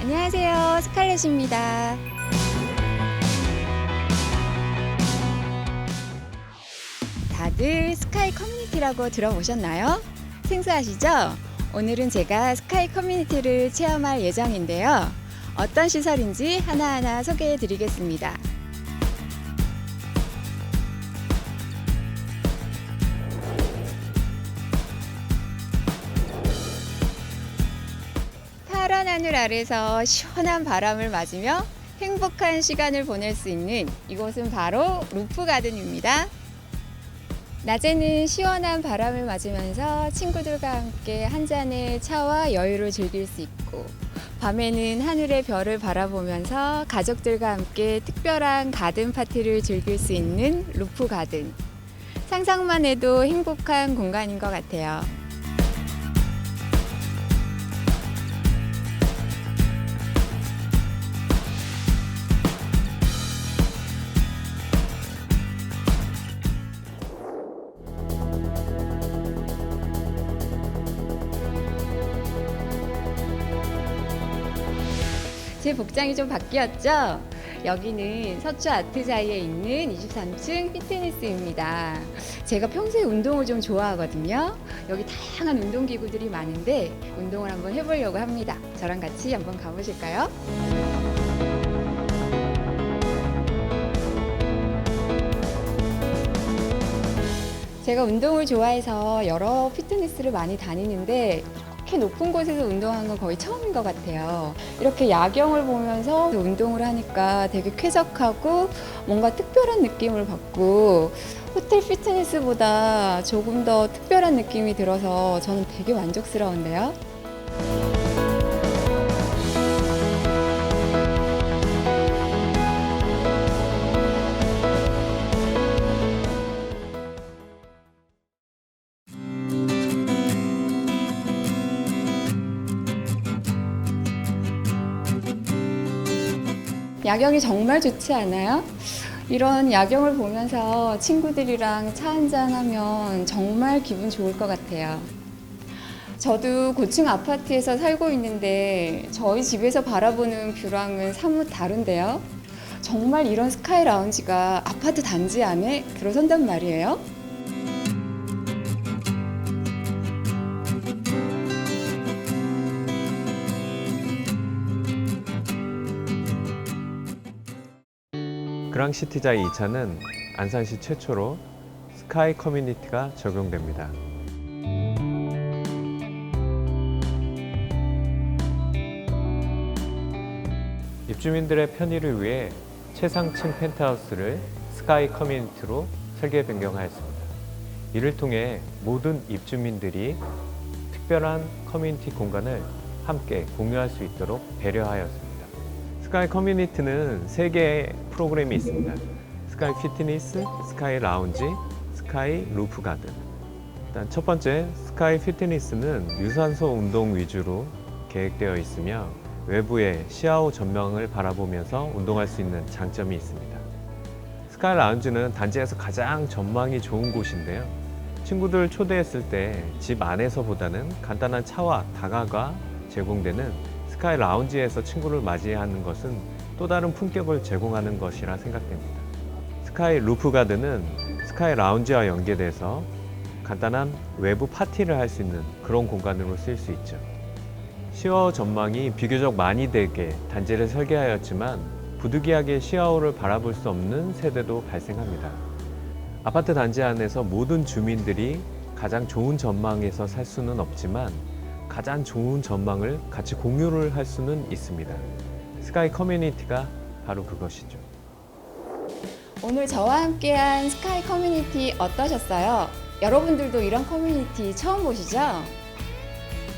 안녕하세요. 스칼렛입니다. 다들 스카이 커뮤니티라고 들어보셨나요? 생소하시죠? 오늘은 제가 스카이 커뮤니티를 체험할 예정인데요. 어떤 시설인지 하나하나 소개해 드리겠습니다. 하늘 아래서 시원한 바람을 맞으며 행복한 시간을 보낼 수 있는 이곳은 바로 루프 가든입니다. 낮에는 시원한 바람을 맞으면서 친구들과 함께 한 잔의 차와 여유를 즐길 수 있고 밤에는 하늘의 별을 바라보면서 가족들과 함께 특별한 가든 파티를 즐길 수 있는 루프 가든. 상상만 해도 행복한 공간인 것 같아요. 제 복장이 좀 바뀌었죠? 여기는 서초 아트자이에 있는 23층 피트니스입니다. 제가 평소에 운동을 좀 좋아하거든요. 여기 다양한 운동기구들이 많은데 운동을 한번 해보려고 합니다. 저랑 같이 한번 가보실까요? 제가 운동을 좋아해서 여러 피트니스를 많이 다니는데 이렇게 높은 곳에서 운동한 건 거의 처음인 것 같아요. 이렇게 야경을 보면서 운동을 하니까 되게 쾌적하고 뭔가 특별한 느낌을 받고 호텔 피트니스보다 조금 더 특별한 느낌이 들어서 저는 되게 만족스러운데요. 야경이 정말 좋지 않아요? 이런 야경을 보면서 친구들이랑 차 한잔 하면 정말 기분 좋을 것 같아요. 저도 고층 아파트에서 살고 있는데 저희 집에서 바라보는 뷰랑은 사뭇 다른데요. 정말 이런 스카이 라운지가 아파트 단지 안에 들어선단 말이에요. 그랑시티자이 2차는 안산시 최초로 스카이 커뮤니티가 적용됩니다. 입주민들의 편의를 위해 최상층 펜트하우스를 스카이 커뮤니티로 설계 변경하였습니다. 이를 통해 모든 입주민들이 특별한 커뮤니티 공간을 함께 공유할 수 있도록 배려하였습니다. 스카이 커뮤니티는 세 개의 프로그램이 있습니다. 스카이 피트니스, 스카이 라운지, 스카이 루프 가든. 일단 첫 번째 스카이 피트니스는 유산소 운동 위주로 계획되어 있으며 외부의 시야호 전망을 바라보면서 운동할 수 있는 장점이 있습니다. 스카이 라운지는 단지에서 가장 전망이 좋은 곳인데요. 친구들 초대했을 때 집 안에서보다는 간단한 차와 다가가 제공되는 스카이 라운지에서 친구를 맞이하는 것은 또 다른 품격을 제공하는 것이라 생각됩니다. 스카이 루프 가든은 스카이 라운지와 연계돼서 간단한 외부 파티를 할 수 있는 그런 공간으로 쓰일 수 있죠. 시야호 전망이 비교적 많이 되게 단지를 설계하였지만 부득이하게 시야호를 바라볼 수 없는 세대도 발생합니다. 아파트 단지 안에서 모든 주민들이 가장 좋은 전망에서 살 수는 없지만 가장 좋은 전망을 같이 공유를 할 수는 있습니다. 스카이 커뮤니티가 바로 그것이죠. 오늘 저와 함께한 스카이 커뮤니티 어떠셨어요? 여러분들도 이런 커뮤니티 처음 보시죠?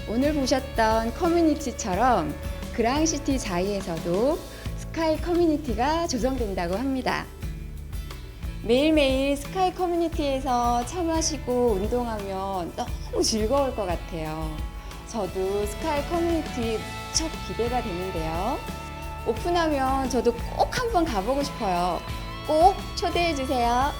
오늘 보셨던 커뮤니티처럼 그랑시티 자이에서도 스카이 커뮤니티가 조성된다고 합니다. 매일매일 스카이 커뮤니티에서 차 마시고 운동하면 너무 즐거울 것 같아요. 저도 스카이 커뮤니티 무척 기대가 되는데요. 오픈하면 저도 꼭 한번 가보고 싶어요. 꼭 초대해 주세요.